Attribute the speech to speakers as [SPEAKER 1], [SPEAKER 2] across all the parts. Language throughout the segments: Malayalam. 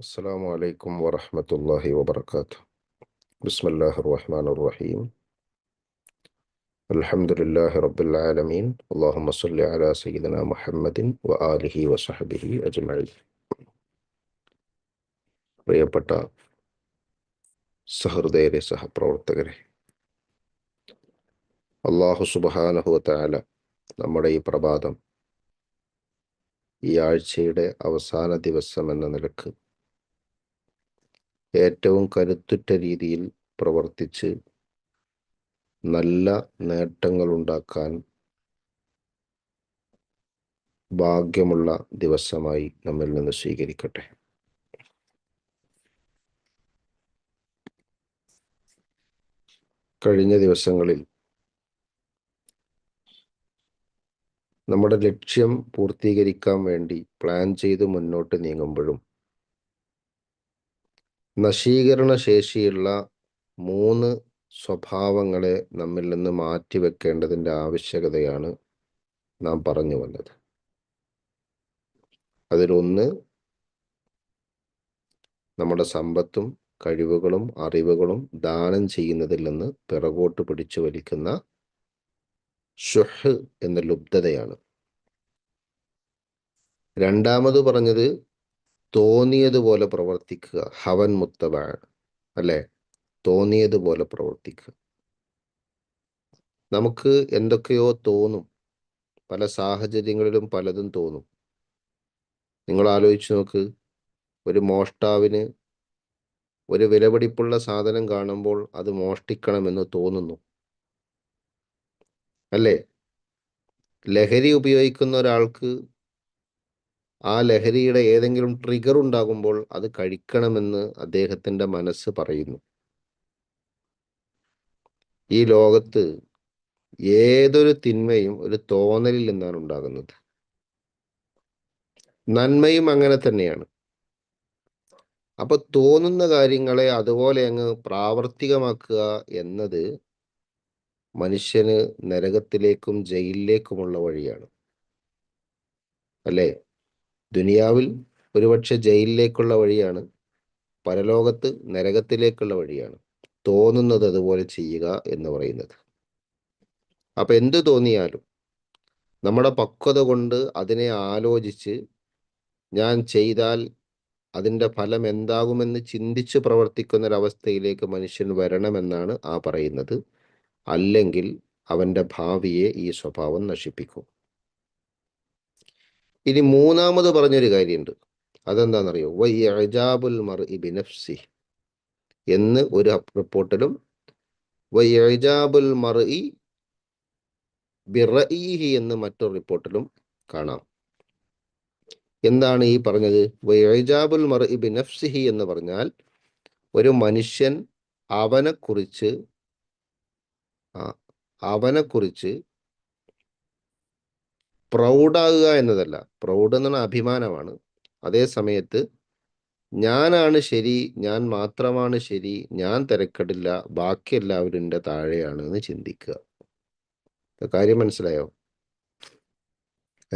[SPEAKER 1] السلام عليكم ورحمة الله وبركاته بسم الله الرحمن الرحيم الحمد لله رب العالمين اللهم صل على سيدنا محمد وآله وصحبه أجمعين പ്രിയപ്പെട്ട സഹൃദയരെ സഹപ്രവർത്തകരെ അള്ളാഹു സുബാനഹുവല നമ്മുടെ ഈ പ്രഭാതം ഈ ആഴ്ചയുടെ അവസാന ദിവസം എന്ന നിലക്ക് ഏറ്റവും കരുത്തുറ്റ രീതിയിൽ പ്രവർത്തിച്ച് നല്ല നേട്ടങ്ങൾ ഉണ്ടാക്കാൻ ഭാഗ്യമുള്ള ദിവസമായി നമ്മിൽ നിന്ന് സ്വീകരിക്കട്ടെ. കഴിഞ്ഞ ദിവസങ്ങളിൽ നമ്മുടെ ലക്ഷ്യം പൂർത്തീകരിക്കാൻ വേണ്ടി പ്ലാൻ ചെയ്ത് മുന്നോട്ട് നീങ്ങുമ്പോഴും നശീകരണ ശേഷിയുള്ള മൂന്ന് സ്വഭാവങ്ങളെ നമ്മിൽ നിന്ന് മാറ്റി മാറ്റിവെക്കേണ്ടതിന്റെ ആവശ്യകതയാണ് നാം പറഞ്ഞു വന്നത്. അതിലൊന്ന് നമ്മുടെ സമ്പത്തും കഴിവുകളും അറിവുകളും ദാനം ചെയ്യുന്നതിൽ നിന്ന് പിറകോട്ട് പിടിച്ചു വലിക്കുന്ന ഷുഹ് എന്ന ലുബ്ധതയാണ്. രണ്ടാമത് പറഞ്ഞത് തോന്നിയതുപോലെ പ്രവർത്തിക്കുക. ഹവൻ മുത്തബാണ് അല്ലെ? തോന്നിയതുപോലെ പ്രവർത്തിക്കുക. നമുക്ക് എന്തൊക്കെയോ തോന്നും. പല സാഹചര്യങ്ങളിലും പലതും തോന്നും. നിങ്ങൾ ആലോചിച്ച് നോക്ക്. ഒരു മോഷ്ടാവിന് ഒരു വിലപിടിപ്പുള്ള സാധനം കാണുമ്പോൾ അത് മോഷ്ടിക്കണമെന്ന് തോന്നുന്നു. അല്ലേ? ലഹരി ഉപയോഗിക്കുന്ന ഒരാൾക്ക് ആ ലഹരിയുടെ ഏതെങ്കിലും ട്രിഗർ ഉണ്ടാകുമ്പോൾ അത് കഴിക്കണമെന്ന് അദ്ദേഹത്തിന്റെ മനസ്സ് പറയുന്നു. ഈ ലോകത്ത് ഏതൊരു തിന്മയും ഒരു തോന്നലിൽ നിന്നാണ് ഉണ്ടാകുന്നത്. നന്മയും അങ്ങനെ തന്നെയാണ്. അപ്പൊ തോന്നുന്ന കാര്യങ്ങളെ അതുപോലെ അങ്ങ് പ്രാവർത്തികമാക്കുക എന്നത് മനുഷ്യന് നരകത്തിലേക്കും ജയിലിലേക്കുമുള്ള വഴിയാണ്. അല്ലേ? ദുനിയാവിൽ ഒരുപക്ഷെ ജയിലിലേക്കുള്ള വഴിയാണ് പരലോകത്ത് നരകത്തിലേക്കുള്ള വഴിയാണ് തോന്നുന്നത് അതുപോലെ ചെയ്യുക എന്ന് പറയുന്നത്. അപ്പൊ എന്ത് തോന്നിയാലും നമ്മുടെ പക്വത കൊണ്ട് അതിനെ ആലോചിച്ച് ഞാൻ ചെയ്താൽ അതിന്റെ ഫലം എന്താകുമെന്ന് ചിന്തിച്ച് പ്രവർത്തിക്കുന്ന ഒരവസ്ഥയിലേക്ക് മനുഷ്യൻ വരണമെന്നാണ് ആ പറയുന്നത്. അല്ലെങ്കിൽ അവന്റെ ഭാവിയെ ഈ സ്വഭാവം നശിപ്പിക്കും. ഇനി മൂന്നാമത് പറഞ്ഞൊരു കാര്യമുണ്ട്. അതെന്താണെന്നറിയോ? വൈജാബുൽ മർ ബിനഫ്സി എന്ന് ഒരു റിപ്പോർട്ടിലും വൈജാബുൽ മർ എന്ന് മറ്റൊരു റിപ്പോർട്ടിലും കാണാം. എന്താണ് ഈ പറഞ്ഞത്? വൈജാബുൽ മർ എന്ന് പറഞ്ഞാൽ ഒരു മനുഷ്യൻ അവനെക്കുറിച്ച് അവനെക്കുറിച്ച് പ്രൗഡാകുക എന്നതല്ല. പ്രൗഡ് എന്നുള്ള അഭിമാനമാണ്. അതേ സമയത്ത് ഞാനാണ് ശരി ഞാൻ മാത്രമാണ് ശരി ഞാൻ തിരക്കടില്ല ബാക്കി എല്ലാവരും എന്റെ താഴെയാണ് എന്ന് ചിന്തിക്കുക. കാര്യം മനസ്സിലായോ?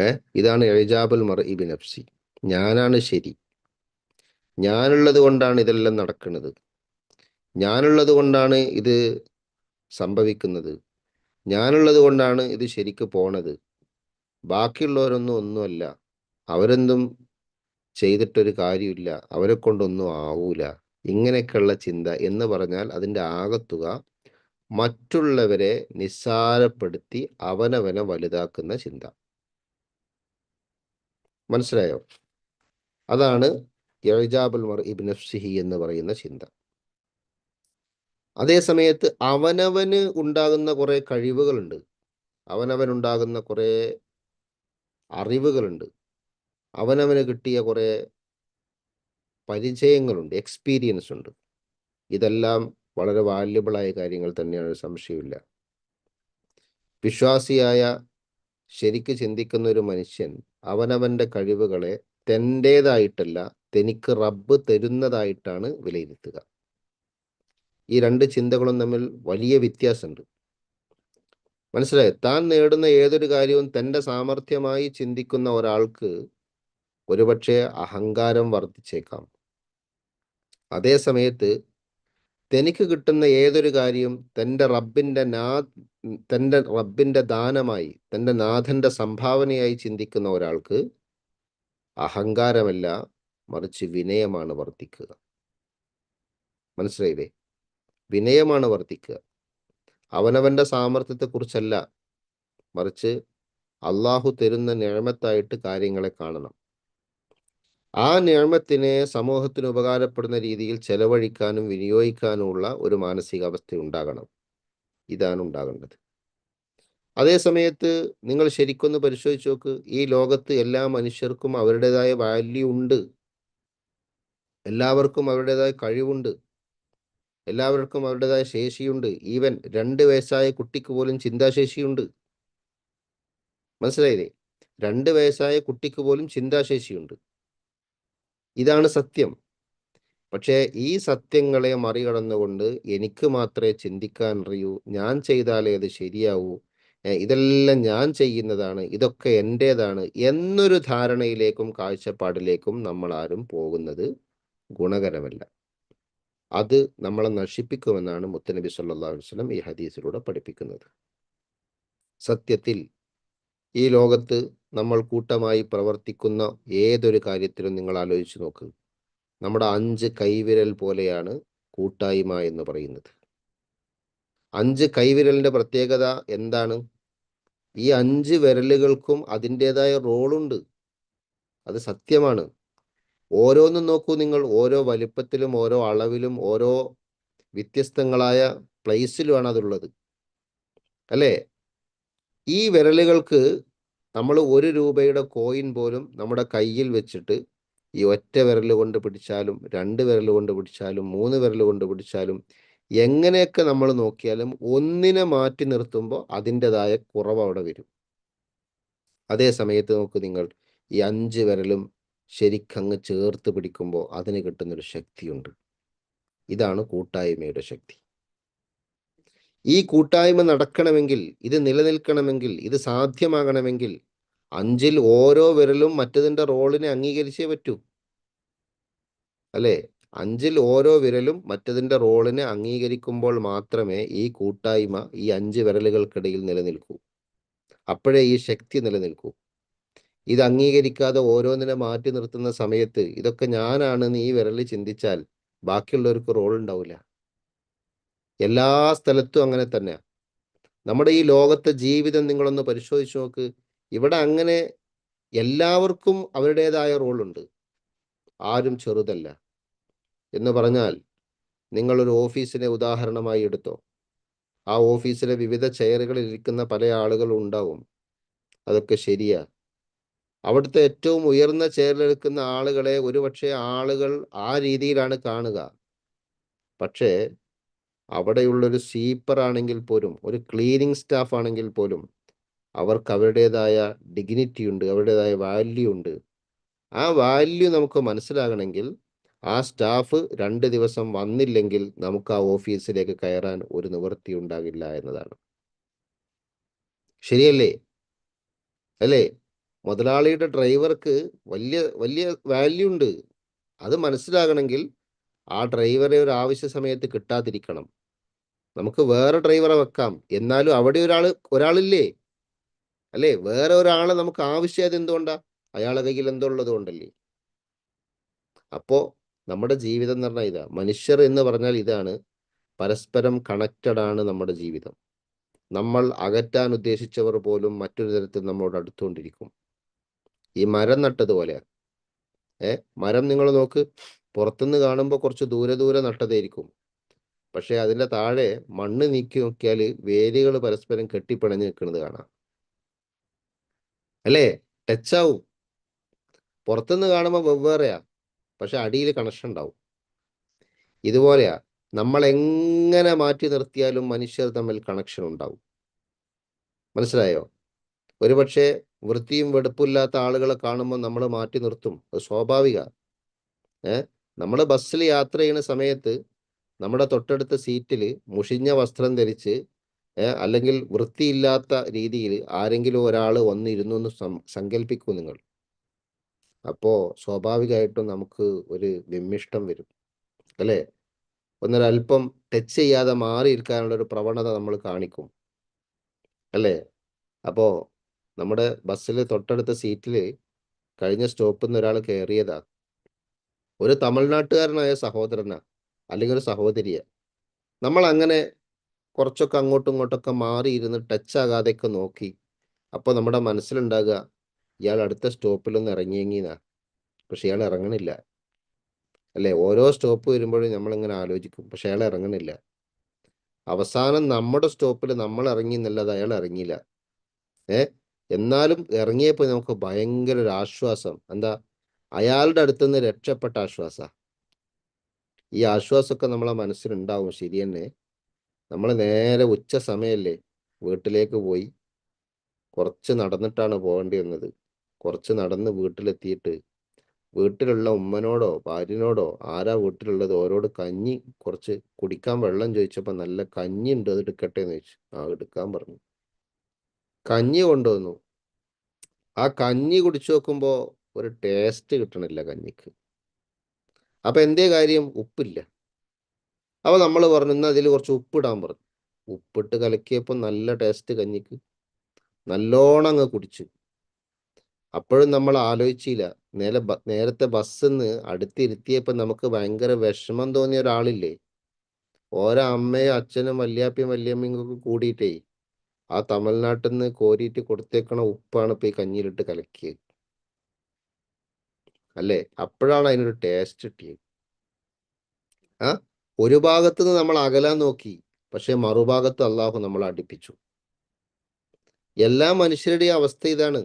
[SPEAKER 1] ഏ? ഇതാണ് എഴുജാബുൽ മർ ഇബിൻ നഫ്സി. ഞാനാണ് ശരി. ഞാനുള്ളത് കൊണ്ടാണ് ഇതെല്ലാം നടക്കുന്നത്. ഞാനുള്ളത് കൊണ്ടാണ് ഇത് സംഭവിക്കുന്നത്. ഞാനുള്ളത് കൊണ്ടാണ് ഇത് ശരിക്ക് പോണത്. ബാക്കിയുള്ളവരൊന്നും ഒന്നുമല്ല. അവരെന്തും ചെയ്തിട്ടൊരു കാര്യമില്ല. അവരെ കൊണ്ടൊന്നും ആവൂല. ഇങ്ങനെയൊക്കെയുള്ള ചിന്ത എന്ന് പറഞ്ഞാൽ അതിന്റെ ആകത്തുക മറ്റുള്ളവരെ നിസ്സാരപ്പെടുത്തി അവനവനെ വലുതാക്കുന്ന ചിന്ത. മനസ്സിലായോ? അതാണ് യജാബുൽ മർ ഇബ്നഫ്സിഹി എന്ന് പറയുന്ന ചിന്ത. അതേ സമയത്ത് അവനവന് ഉണ്ടാകുന്ന കുറെ കഴിവുകളുണ്ട്. അവനവനുണ്ടാകുന്ന കുറെ അറിവുകളുണ്ട്. അവനവന് കിട്ടിയ കുറേ പരിചയങ്ങളുണ്ട് എക്സ്പീരിയൻസ് ഉണ്ട്. ഇതെല്ലാം വളരെ വാല്യബിളായ കാര്യങ്ങൾ തന്നെയാണ് സംശയമില്ല. വിശ്വാസിയായ ശരിക്ക് ചിന്തിക്കുന്ന ഒരു മനുഷ്യൻ അവനവന്റെ കഴിവുകളെ തന്റേതായിട്ടല്ല തനിക്ക് റബ്ബ് തരുന്നതായിട്ടാണ് വിലയിരുത്തുക. ഈ രണ്ട് ചിന്തകളും തമ്മിൽ വലിയ വ്യത്യാസമുണ്ട്. മനസ്സിലായോ? താൻ നേടുന്ന ഏതൊരു കാര്യവും തന്റെ സാമർഥ്യമായി ചിന്തിക്കുന്ന ഒരാൾക്ക് ഒരുപക്ഷെ അഹങ്കാരം വർദ്ധിച്ചേക്കാം. അതേ സമയത്ത് തനിക്ക് കിട്ടുന്ന ഏതൊരു കാര്യവും തന്റെ റബ്ബിന്റെ നാ തന്റെ റബ്ബിന്റെ ദാനമായി തന്റെ നാഥന്റെ സംഭാവനയായി ചിന്തിക്കുന്ന ഒരാൾക്ക് അഹങ്കാരമല്ല മറിച്ച് വിനയമാണ് വർദ്ധിക്കുക. മനസ്സിലായില്ലേ? വിനയമാണ് വർദ്ധിക്കുക. അവനവന്റെ സാമർഥ്യത്തെക്കുറിച്ചല്ല മറിച്ച് അള്ളാഹു തരുന്ന ഞാമത്തായിട്ട് കാര്യങ്ങളെ കാണണം. ആ നിയമത്തിനെ സമൂഹത്തിന് ഉപകാരപ്പെടുന്ന രീതിയിൽ ചെലവഴിക്കാനും വിനിയോഗിക്കാനുമുള്ള ഒരു മാനസികാവസ്ഥ ഉണ്ടാകണം. ഇതാണ് ഉണ്ടാകേണ്ടത്. അതേ സമയത്ത് നിങ്ങൾ ശരിക്കൊന്ന് പരിശോധിച്ച് നോക്ക്. ഈ ലോകത്ത് എല്ലാ മനുഷ്യർക്കും അവരുടേതായ വാല്യൂ ഉണ്ട്. എല്ലാവർക്കും അവരുടേതായ കഴിവുണ്ട്. എല്ലാവർക്കും അവരുടേതായ ശേഷിയുണ്ട്. ഈവൻ രണ്ട് വയസ്സായ കുട്ടിക്ക് പോലും ചിന്താശേഷിയുണ്ട്. മനസ്സിലായില്ലേ? രണ്ട് വയസ്സായ കുട്ടിക്ക് പോലും ചിന്താശേഷിയുണ്ട്. ഇതാണ് സത്യം. പക്ഷേ ഈ സത്യങ്ങളെ മറികടന്നുകൊണ്ട് എനിക്ക് മാത്രമേ ചിന്തിക്കാൻ അറിയൂ. ഞാൻ ചെയ്താലേ അത് ശരിയാവൂ. ഇതെല്ലാം ഞാൻ ചെയ്യുന്നതാണ്. ഇതൊക്കെ എന്റേതാണ് എന്നൊരു ധാരണയിലേക്കും കാഴ്ചപ്പാടിലേക്കും നമ്മൾ ആരും പോകുന്നത് ഗുണകരമല്ല. അത് നമ്മളെ നശിപ്പിക്കുമെന്നാണ് മുത്തനബി സല്ലാ വസ്ലം ഈ ഹദീസിലൂടെ പഠിപ്പിക്കുന്നത്. സത്യത്തിൽ ഈ ലോകത്ത് നമ്മൾ കൂട്ടമായി പ്രവർത്തിക്കുന്ന ഏതൊരു കാര്യത്തിലും നിങ്ങൾ ആലോചിച്ച് നോക്ക്. നമ്മുടെ അഞ്ച് കൈവിരൽ പോലെയാണ് കൂട്ടായ്മ എന്ന് പറയുന്നത്. അഞ്ച് കൈവിരലിന്റെ പ്രത്യേകത എന്താണ്? ഈ അഞ്ച് വിരലുകൾക്കും അതിന്റെതായ റോളുണ്ട്. അത് സത്യമാണ്. ഓരോന്നും നോക്കൂ നിങ്ങൾ ഓരോ വലിപ്പത്തിലും ഓരോ അളവിലും ഓരോ വ്യത്യസ്തങ്ങളായ പ്ലേസിലുമാണ് അതുള്ളത്. അല്ലേ? ഈ വിരലുകൾക്ക് നമ്മൾ ഒരു രൂപയുടെ കോയിൻ പോലും നമ്മുടെ കയ്യിൽ വെച്ചിട്ട് ഈ ഒറ്റ വിരൽ കൊണ്ട് പിടിച്ചാലും രണ്ട് വിരൽ കൊണ്ട് പിടിച്ചാലും മൂന്ന് വിരൽ കൊണ്ട് പിടിച്ചാലും എങ്ങനെയൊക്കെ നമ്മൾ നോക്കിയാലും ഒന്നിനെ മാറ്റി നിർത്തുമ്പോൾ അതിന്റെതായ കുറവ് അവിടെ വരും. അതേ സമയത്ത് നോക്ക് നിങ്ങൾ ഈ അഞ്ച് വിരലും ശരിക്കങ്ങ് ചേർത്ത് പിടിക്കുമ്പോൾ അതിന് കിട്ടുന്നൊരു ശക്തിയുണ്ട്. ഇതാണ് കൂട്ടായ്മയുടെ ശക്തി. ഈ കൂട്ടായ്മ നടക്കണമെങ്കിൽ ഇത് നിലനിൽക്കണമെങ്കിൽ ഇത് സാധ്യമാകണമെങ്കിൽ അഞ്ചിൽ ഓരോ വിരലും മറ്റതിന്റെ റോളിനെ അംഗീകരിച്ചേ പറ്റൂ. അല്ലേ? അഞ്ചിൽ ഓരോ വിരലും മറ്റതിന്റെ റോളിനെ അംഗീകരിക്കുമ്പോൾ മാത്രമേ ഈ കൂട്ടായ്മ ഈ അഞ്ച് വിരലുകൾക്കിടയിൽ നിലനിൽക്കൂ. അപ്പോഴേ ഈ ശക്തി നിലനിൽക്കൂ. ഇത് അംഗീകരിക്കാതെ ഓരോന്നിനെ മാറ്റി നിർത്തുന്ന സമയത്ത് ഇതൊക്കെ ഞാനാണെന്ന് ഈ വിരലിൽ ചിന്തിച്ചാൽ ബാക്കിയുള്ളവർക്ക് റോൾ ഉണ്ടാവില്ല എല്ലാ സ്ഥലത്തും അങ്ങനെ തന്നെയാണ് നമ്മുടെ ഈ ലോകത്തെ ജീവിതം നിങ്ങളൊന്ന് പരിശോധിച്ച് നോക്ക്. ഇവിടെ അങ്ങനെ എല്ലാവർക്കും അവരുടേതായ റോളുണ്ട് ആരും ചെറുതല്ല. എന്ന് പറഞ്ഞാൽ നിങ്ങളൊരു ഓഫീസിനെ ഉദാഹരണമായി എടുത്തോ. ആ ഓഫീസിലെ വിവിധ ചെയറുകളിൽ ഇരിക്കുന്ന പല ആളുകളും ഉണ്ടാവും. അതൊക്കെ ശരിയാ. അവിടുത്തെ ഏറ്റവും ഉയർന്ന ചേരലെടുക്കുന്ന ആളുകളെ ഒരുപക്ഷെ ആളുകൾ ആ രീതിയിലാണ് കാണുക. പക്ഷേ അവിടെയുള്ളൊരു സ്വീപ്പർ ആണെങ്കിൽ പോലും ഒരു ക്ലീനിങ് സ്റ്റാഫ് ആണെങ്കിൽ പോലും അവർക്ക് അവരുടേതായ ഡിഗ്നിറ്റി ഉണ്ട് അവരുടേതായ വാല്യൂ ഉണ്ട്. ആ വാല്യൂ നമുക്ക് മനസ്സിലാകണമെങ്കിൽ ആ സ്റ്റാഫ് രണ്ട് ദിവസം വന്നില്ലെങ്കിൽ നമുക്ക് ആ ഓഫീസിലേക്ക് കയറാൻ ഒരു നിവൃത്തി ഉണ്ടാകില്ല എന്നതാണ്. ശരിയല്ലേ? അല്ലേ? മുതലാളിയുടെ ഡ്രൈവർക്ക് വലിയ വലിയ വാല്യൂ ഉണ്ട്. അത് മനസ്സിലാകണമെങ്കിൽ ആ ഡ്രൈവറെ ഒരു ആവശ്യ സമയത്ത് കിട്ടാതിരിക്കണം. നമുക്ക് വേറെ ഡ്രൈവറെ വെക്കാം. എന്നാലും അവിടെ ഒരാൾ ഒരാളില്ലേ? അല്ലേ? വേറെ ഒരാളെ നമുക്ക് ആവശ്യമായത് എന്തുകൊണ്ടാ? അയാളെ കയ്യിൽ എന്തുള്ളത് കൊണ്ടല്ലേ? അപ്പോ നമ്മുടെ ജീവിതം എന്ന് പറഞ്ഞാൽ ഇതാ. മനുഷ്യർ എന്ന് പറഞ്ഞാൽ ഇതാണ്. പരസ്പരം കണക്റ്റഡ് ആണ് നമ്മുടെ ജീവിതം. നമ്മൾ അകറ്റാൻ ഉദ്ദേശിച്ചവർ പോലും മറ്റൊരു തരത്തിൽ നമ്മളോട് അടുത്തുകൊണ്ടിരിക്കും. ഈ മരം നട്ടതുപോലെയാണ് ഏ മരം നിങ്ങൾ നോക്ക് പുറത്തുനിന്ന് കാണുമ്പോൾ കുറച്ച് ദൂരെ ദൂരെ നട്ടതായിരിക്കും. പക്ഷെ അതിന്റെ താഴെ മണ്ണ് നീക്കി നോക്കിയാൽ വേരുകൾ പരസ്പരം കെട്ടിപ്പിണഞ്ഞ് നിൽക്കുന്നത് കാണാം. അല്ലേ? ടച്ചാവും പുറത്തുനിന്ന് കാണുമ്പോൾ വെവ്വേറെയാ. പക്ഷെ അടിയിൽ കണക്ഷൻ ഉണ്ടാവും. ഇതുപോലെയാ. നമ്മൾ എങ്ങനെ മാറ്റി നിർത്തിയാലും മനുഷ്യർ തമ്മിൽ കണക്ഷൻ ഉണ്ടാവും. മനസ്സിലായോ? ഒരുപക്ഷെ വൃത്തിയും വെടുപ്പില്ലാത്ത ആളുകളെ കാണുമ്പോൾ നമ്മൾ മാറ്റി നിർത്തും. അത് സ്വാഭാവിക. ഏഹ് നമ്മൾ ബസ്സിൽ യാത്ര ചെയ്യുന്ന സമയത്ത് നമ്മുടെ തൊട്ടടുത്ത സീറ്റിൽ മുഷിഞ്ഞ വസ്ത്രം ധരിച്ച് അല്ലെങ്കിൽ വൃത്തിയില്ലാത്ത രീതിയിൽ ആരെങ്കിലും ഒരാൾ വന്നിരുന്നു എന്ന് സങ്കല്പിക്കൂ നിങ്ങൾ. അപ്പോൾ സ്വാഭാവികമായിട്ടും നമുക്ക് ഒരു വിമ്മിഷ്ടം വരും. അല്ലേ? ഒന്നൊരല്പം ടച്ച് ചെയ്യാതെ മാറിയിരിക്കാനുള്ള ഒരു പ്രവണത നമ്മൾ കാണിക്കും. അല്ലേ? അപ്പോ നമ്മുടെ ബസ്സിൽ തൊട്ടടുത്ത സീറ്റിൽ കഴിഞ്ഞ സ്റ്റോപ്പിൽ നിന്ന് ഒരാൾ കയറിയതാ. ഒരു തമിഴ്നാട്ടുകാരനായ സഹോദരനാ അല്ലെങ്കിൽ ഒരു സഹോദരിയ. നമ്മൾ അങ്ങനെ കുറച്ചൊക്കെ അങ്ങോട്ടും ഇങ്ങോട്ടൊക്കെ മാറി ഇരുന്ന് ടച്ച് ആകാതെയൊക്കെ നോക്കി. അപ്പോൾ നമ്മുടെ മനസ്സിലുണ്ടാകുക ഇയാൾ അടുത്ത സ്റ്റോപ്പിലൊന്ന് ഇറങ്ങിയെങ്കിന്നാ. പക്ഷെ ഇയാൾ ഇറങ്ങണില്ല. അല്ലേ? ഓരോ സ്റ്റോപ്പ് വരുമ്പോഴും നമ്മളിങ്ങനെ ആലോചിക്കും പക്ഷെ അയാൾ ഇറങ്ങണില്ല. അവസാനം നമ്മുടെ സ്റ്റോപ്പിൽ നമ്മൾ ഇറങ്ങി എന്നുള്ളത് അയാൾ ഇറങ്ങിയില്ല. ഏ? എന്നാലും ഇറങ്ങിയപ്പോൾ നമുക്ക് ഭയങ്കര ഒരു ആശ്വാസം. എന്താ? അയാളുടെ അടുത്ത് നിന്ന് രക്ഷപ്പെട്ട ആശ്വാസ. ഈ ആശ്വാസമൊക്കെ നമ്മളെ മനസ്സിലുണ്ടാവും. ശരി തന്നെ. നമ്മൾ നേരെ ഉച്ച സമയല്ലേ വീട്ടിലേക്ക് പോയി. കുറച്ച് നടന്നിട്ടാണ് പോകേണ്ടി വന്നത്. കുറച്ച് നടന്ന് വീട്ടിലെത്തിയിട്ട് വീട്ടിലുള്ള ഉമ്മനോടോ ഭാര്യനോടോ ആരാ വീട്ടിലുള്ളത്? ഓരോട് കഞ്ഞി കുറച്ച് കുടിക്കാൻ വെള്ളം ചോദിച്ചപ്പോൾ നല്ല കഞ്ഞി ഉണ്ട് അത് എടുക്കട്ടെ എന്ന് ചോദിച്ചു. ആ എടുക്കാൻ പറഞ്ഞു. കഞ്ഞി കൊണ്ടുവന്നു. ആ കഞ്ഞി കുടിച്ചു നോക്കുമ്പോൾ ഒരു ടേസ്റ്റ് കിട്ടണില്ല കഞ്ഞിക്ക്. അപ്പൊ എന്തേ കാര്യം? ഉപ്പില്ല. അപ്പോൾ നമ്മൾ പറഞ്ഞു ഇന്ന് അതിൽ കുറച്ച് ഉപ്പിടാൻ പറഞ്ഞു. ഉപ്പിട്ട് കലക്കിയപ്പോൾ നല്ല ടേസ്റ്റ് കഞ്ഞിക്ക്. നല്ലോണം അങ്ങ് കുടിച്ചു. അപ്പോഴും നമ്മൾ ആലോചിച്ചില്ല. നേരെ നേരത്തെ ബസ്സിന്ന് അടുത്തിരുത്തിയപ്പോൾ നമുക്ക് ഭയങ്കര വിഷമം തോന്നിയ ഒരാളില്ലേ? ഓരോ അമ്മയും അച്ഛനും വല്യാപ്പയും വല്യമ്മയും കൂടിയിട്ടേ ആ തമിഴ്നാട്ടിൽ നിന്ന് കോരിയിട്ട് കൊടുത്തേക്കണ ഉപ്പാണ് ഇപ്പൊ ഈ കഞ്ഞിയിലിട്ട് കലക്കിയത് അല്ലേ? അപ്പോഴാണ് അതിനൊരു ടേസ്റ്റ് കിട്ടിയത് ആ? ഒരു ഭാഗത്ത് നിന്ന് നമ്മൾ അകലാൻ നോക്കി. പക്ഷെ മറുഭാഗത്ത് അള്ളാഹു നമ്മൾ അടുപ്പിച്ചു. എല്ലാ മനുഷ്യരുടെയും അവസ്ഥ ഇതാണ്.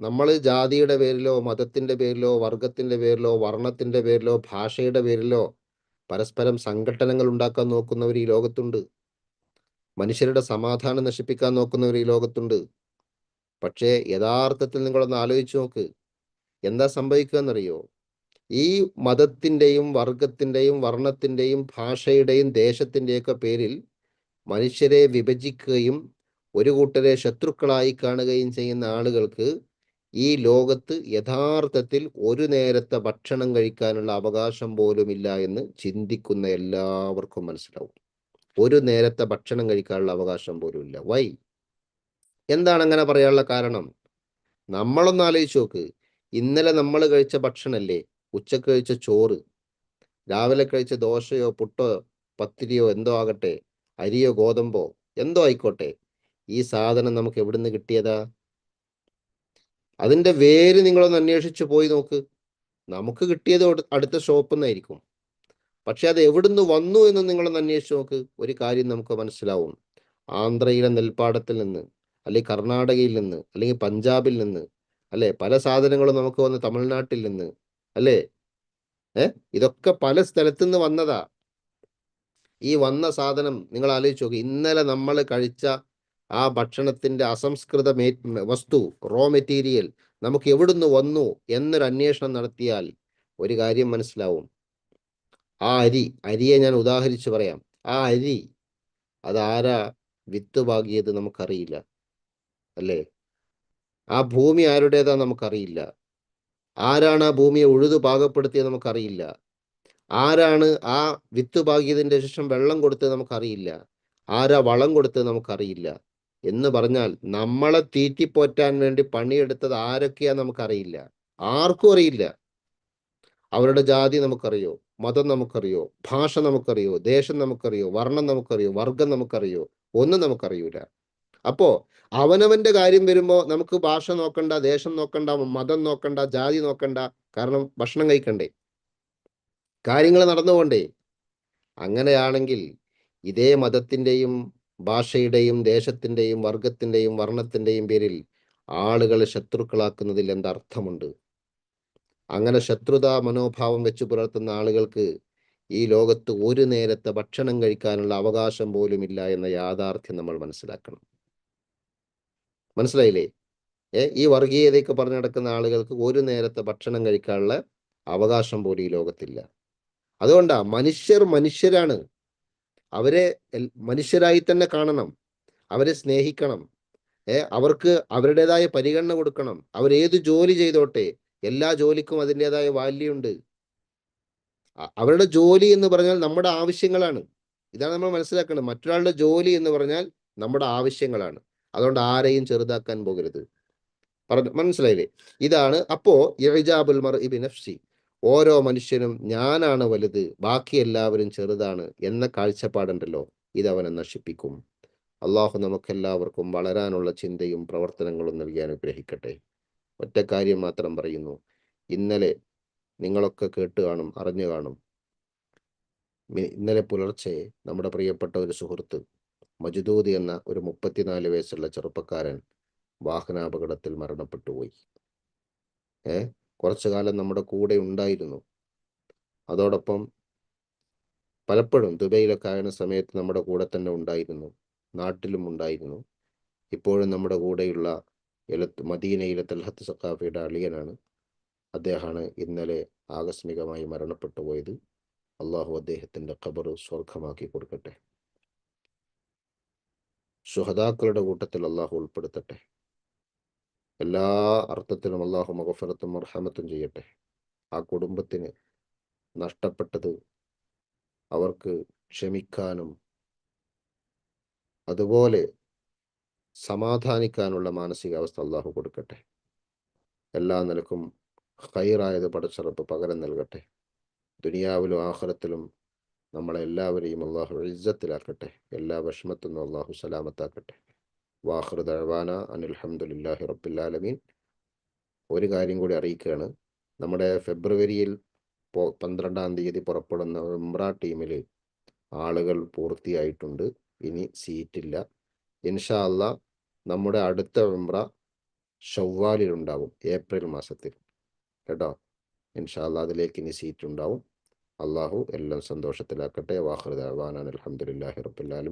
[SPEAKER 1] നമ്മൾ ജാതിയുടെ പേരിലോ മതത്തിന്റെ പേരിലോ വർഗത്തിന്റെ പേരിലോ വർണത്തിന്റെ പേരിലോ ഭാഷയുടെ പേരിലോ പരസ്പരം സംഘടനകൾ ഉണ്ടാക്കാൻ നോക്കുന്നവർ ഈ ലോകത്തുണ്ട്. മനുഷ്യരുടെ സമാധാനം നശിപ്പിക്കാൻ നോക്കുന്നവർ ഈ ലോകത്തുണ്ട്. പക്ഷേ യഥാർത്ഥത്തിൽ നിങ്ങളൊന്ന് ആലോചിച്ച് നോക്ക്. എന്താ സംഭവിക്കുക എന്നറിയോ ഈ മതത്തിന്റെയും വർഗത്തിന്റെയും വർണത്തിന്റെയും ഭാഷയുടെയും ദേശത്തിന്റെയൊക്കെ പേരിൽ മനുഷ്യരെ വിഭജിക്കുകയും ഒരു കൂട്ടരെ ശത്രുക്കളായി കാണുകയും ചെയ്യുന്ന ആളുകൾക്ക് ഈ ലോകത്ത് യഥാർത്ഥത്തിൽ ഒരു നേരത്തെ ഭക്ഷണം കഴിക്കാനുള്ള അവകാശം പോലുമില്ല എന്ന് ചിന്തിക്കുന്ന എല്ലാവർക്കും മനസ്സിലാവും. ഒരു നേരത്തെ ഭക്ഷണം കഴിക്കാനുള്ള അവകാശം പോലും ഇല്ല. വൈ എന്താണ് അങ്ങനെ പറയാനുള്ള കാരണം? നമ്മളൊന്ന് ആലോചിച്ച് നോക്ക്. ഇന്നലെ നമ്മൾ കഴിച്ച ഭക്ഷണല്ലേ? ഉച്ചയ്ക്ക് കഴിച്ച ചോറ് രാവിലെ കഴിച്ച ദോശയോ പുട്ടോ പത്തിരിയോ എന്തോ ആകട്ടെ അരിയോ ഗോതമ്പോ എന്തോ ആയിക്കോട്ടെ ഈ സാധനം നമുക്ക് എവിടുന്ന് കിട്ടിയതാ? അതിന്റെ വേര് നിങ്ങളൊന്ന് അന്വേഷിച്ച് പോയി നോക്ക്. നമുക്ക് കിട്ടിയത് അടുത്ത ഷോപ്പിൽ നിന്നായിരിക്കും പക്ഷെ അത് എവിടുന്ന് വന്നു എന്ന് നിങ്ങളൊന്ന് അന്വേഷിച്ച് നോക്ക്. ഒരു കാര്യം നമുക്ക് മനസ്സിലാവും. ആന്ധ്രയിലെ നെൽപ്പാടത്തിൽ നിന്ന് അല്ലെങ്കിൽ കർണാടകയിൽ നിന്ന് അല്ലെങ്കിൽ പഞ്ചാബിൽ നിന്ന് അല്ലെ പല സാധനങ്ങളും നമുക്ക് വന്ന് തമിഴ്നാട്ടിൽ നിന്ന് അല്ലേ? ഏ? ഇതൊക്കെ പല സ്ഥലത്തു നിന്ന് വന്നതാ. ഈ വന്ന സാധനം നിങ്ങൾ ആലോചിച്ച് നോക്ക്. ഇന്നലെ നമ്മൾ കഴിച്ച ആ ഭക്ഷണത്തിന്റെ അസംസ്കൃത വസ്തു റോ മെറ്റീരിയൽ നമുക്ക് എവിടുന്ന് വന്നു എന്നൊരു അന്വേഷണം നടത്തിയാൽ ഒരു കാര്യം മനസ്സിലാവും. ആ അരി അരിയെ ഞാൻ ഉദാഹരിച്ച് പറയാം. ആ അരി അതാരാ വിത്ത് പാകിയത് നമുക്കറിയില്ല അല്ലേ? ആ ഭൂമി ആരുടേതാ നമുക്കറിയില്ല. ആരാണ് ആ ഭൂമിയെ ഉഴുതു പാകപ്പെടുത്തിയത് നമുക്കറിയില്ല. ആരാണ് ആ വിത്ത് പാകിയതിന്റെ ശേഷം വെള്ളം കൊടുത്തത് നമുക്കറിയില്ല. ആരാ വളം കൊടുത്തത് നമുക്കറിയില്ല. എന്ന് പറഞ്ഞാൽ നമ്മളെ തീറ്റിപ്പോറ്റാൻ വേണ്ടി പണിയെടുത്തത് ആരൊക്കെയാ നമുക്കറിയില്ല. ആർക്കും അറിയില്ല. അവരുടെ ജാതി നമുക്കറിയോ മതം നമുക്കറിയോ ഭാഷ നമുക്കറിയോ ദേശം നമുക്കറിയോ വർണം നമുക്കറിയോ വർഗം നമുക്കറിയോ ഒന്നും നമുക്കറിയൂല. അപ്പോ അവനവന്റെ കാര്യം വരുമ്പോ നമുക്ക് ഭാഷ നോക്കണ്ട ദേശം നോക്കണ്ട മതം നോക്കണ്ട ജാതി നോക്കണ്ട കാരണം ഭക്ഷണം കഴിക്കണ്ടേ. കാര്യങ്ങൾ നടന്നുകൊണ്ടേ അങ്ങനെയാണെങ്കിൽ ഇതേ മതത്തിന്റെയും ഭാഷയുടെയും ദേശത്തിന്റെയും വർഗത്തിന്റെയും വർണത്തിന്റെയും പേരിൽ ആളുകളെ ശത്രുക്കളാക്കുന്നതിൽ എന്തർത്ഥമുണ്ട്? അങ്ങനെ ശത്രുതാ മനോഭാവം വെച്ച് പുലർത്തുന്ന ആളുകൾക്ക് ഈ ലോകത്ത് ഒരു നേരത്തെ ഭക്ഷണം കഴിക്കാനുള്ള അവകാശം പോലും ഇല്ല എന്ന യാഥാർത്ഥ്യം നമ്മൾ മനസ്സിലാക്കണം. മനസ്സിലായില്ലേ? ഏ ഈ വർഗീയതയൊക്കെ പറഞ്ഞു നടക്കുന്ന ആളുകൾക്ക് ഒരു നേരത്തെ ഭക്ഷണം കഴിക്കാനുള്ള അവകാശം പോലും ഈ ലോകത്തില്ല. അതുകൊണ്ടാ മനുഷ്യർ മനുഷ്യരാണ്. അവരെ മനുഷ്യരായി തന്നെ കാണണം. അവരെ സ്നേഹിക്കണം. ഏ അവർക്ക് അവരുടേതായ പരിഗണന കൊടുക്കണം. അവരേത് ജോലി ചെയ്തോട്ടെ എല്ലാ ജോലിക്കും അതിന്റെതായ വാല്യുണ്ട്. അവരുടെ ജോലി എന്ന് പറഞ്ഞാൽ നമ്മുടെ ആവശ്യങ്ങളാണ്. ഇതാണ് നമ്മൾ മനസ്സിലാക്കുന്നത് മറ്റൊരാളുടെ ജോലി എന്ന് പറഞ്ഞാൽ നമ്മുടെ ആവശ്യങ്ങളാണ്. അതുകൊണ്ട് ആരെയും ചെറുതാക്കാൻ പോകരുത്. പറഞ്ഞു മനസ്സിലായില്ലേ? ഇതാണ് അപ്പോ ഇജാബുൽ മർ നഫ്സി. ഓരോ മനുഷ്യനും ഞാനാണ് വലുത് ബാക്കി എല്ലാവരും ചെറുതാണ് എന്ന കാഴ്ചപ്പാടുണ്ടല്ലോ. ഇത് അവനെ നശിപ്പിക്കും. അള്ളാഹു നമുക്കെല്ലാവർക്കും വളരാനുള്ള ചിന്തയും പ്രവർത്തനങ്ങളും നൽകി അനുഗ്രഹിക്കട്ടെ. ഒറ്റ കാര്യം മാത്രം പറയുന്നു. ഇന്നലെ നിങ്ങളൊക്കെ കേട്ട് കാണും അറിഞ്ഞു കാണും. ഇന്നലെ പുലർച്ചെ നമ്മുടെ പ്രിയപ്പെട്ട ഒരു സുഹൃത്ത് മജുദൂദ് എന്ന ഒരു മുപ്പത്തിനാല് വയസ്സുള്ള ചെറുപ്പക്കാരൻ വാഹനാപകടത്തിൽ മരണപ്പെട്ടു പോയി. ഏ? കുറച്ചു കാലം നമ്മുടെ കൂടെ ഉണ്ടായിരുന്നു. അതോടൊപ്പം പലപ്പോഴും ദുബൈയിലൊക്കെ ആയിരുന്ന സമയത്ത് നമ്മുടെ കൂടെ തന്നെ ഉണ്ടായിരുന്നു. നാട്ടിലും ഉണ്ടായിരുന്നു. ഇപ്പോഴും നമ്മുടെ കൂടെയുള്ള എലത്ത് മദീനയിലെ തൽഹത്ത് സഖാഫിയുടെ അളിയനാണ്. അദ്ദേഹമാണ് ഇന്നലെ ആകസ്മികമായി മരണപ്പെട്ടു പോയത്. അള്ളാഹു അദ്ദേഹത്തിന്റെ ഖബർ സ്വർഗമാക്കി കൊടുക്കട്ടെ. സുഹദാക്കളുടെ കൂട്ടത്തിൽ അള്ളാഹു ഉൾപ്പെടുത്തട്ടെ. എല്ലാ അർത്ഥത്തിലും അള്ളാഹു മുഖഫലത്തും അർഹമത്തും ചെയ്യട്ടെ. ആ കുടുംബത്തിന് നഷ്ടപ്പെട്ടത് അവർക്ക് ക്ഷമിക്കാനും അതുപോലെ സമാധാനിക്കാനുള്ള മാനസികാവസ്ഥ അള്ളാഹു കൊടുക്കട്ടെ. എല്ലാ നിലക്കും ഹൈറായത് പടച്ചിറപ്പ് പകരം നൽകട്ടെ. ദുനിയാവിലും ആഹ്റത്തിലും നമ്മളെ എല്ലാവരെയും അള്ളാഹു ഇജ്ജത്തിലാക്കട്ടെ. എല്ലാ വിഷമത്തും അള്ളാഹു സലാമത്താക്കട്ടെ. വാഹൃ ദഴവാന അനിൽഹമുല്ലാഹി റബ്ബില്ലാലമീൻ ഒരു കാര്യം കൂടി അറിയിക്കുകയാണ്. നമ്മുടെ ഫെബ്രുവരിയിൽ പന്ത്രണ്ടാം തീയതി പുറപ്പെടുന്ന ഉംറ ടീമിൽ ആളുകൾ പൂർത്തിയായിട്ടുണ്ട്. ഇനി സീറ്റില്ല. ഇൻഷാ അല്ലാ നമ്മുടെ അടുത്ത ഉംറ ഷവ്വാലിലുണ്ടാവും ഏപ്രിൽ മാസത്തിൽ. കേട്ടോ? ഇൻഷാല്ല അതിലേക്ക് ഇനി സീറ്റ് ഉണ്ടാവും. അള്ളാഹു എല്ലാം സന്തോഷത്തിലാക്കട്ടെ. വാഹൃദാൻ അലഹമുല്ലാഹി റബ്ബുല്ലാലമീൻ